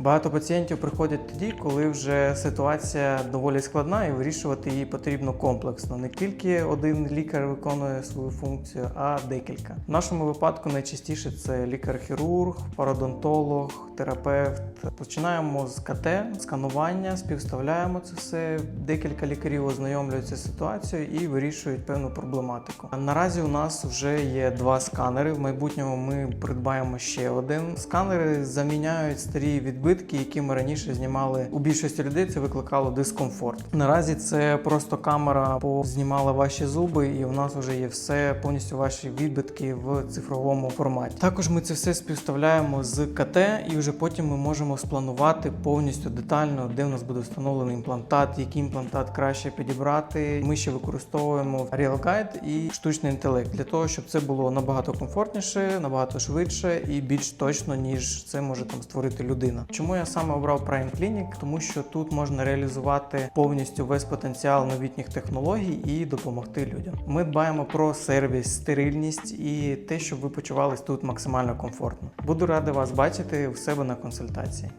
Багато пацієнтів приходять тоді, коли вже ситуація доволі складна, і вирішувати її потрібно комплексно. Не тільки один лікар виконує свою функцію, а декілька. В нашому випадку найчастіше це лікар-хірург, пародонтолог, терапевт. Починаємо з КТ, сканування, співставляємо це все. Декілька лікарів ознайомлюються з ситуацією і вирішують певну проблематику. Наразі у нас вже є два сканери. В майбутньому ми придбаємо ще один. Сканери заміняють старі відбитки, які ми раніше знімали. У більшості людей це викликало дискомфорт. Наразі це просто камера познімала ваші зуби, і у нас вже є все повністю ваші відбитки в цифровому форматі. Також ми це все співставляємо з КТ, і вже потім ми можемо спланувати повністю детально, де в нас буде встановлений імплантат, який імплантат краще підібрати. Ми ще використовуємо RealGuide і штучний інтелект для того, щоб це було набагато комфортніше, набагато швидше і більш точно, ніж це може там створити людина. Чому я саме обрав Prime Clinic? Тому що тут можна реалізувати повністю весь потенціал новітніх технологій і допомогти людям. Ми дбаємо про сервіс, стерильність і те, щоб ви почувались тут максимально комфортно. Буду радий вас бачити у себе на консультації.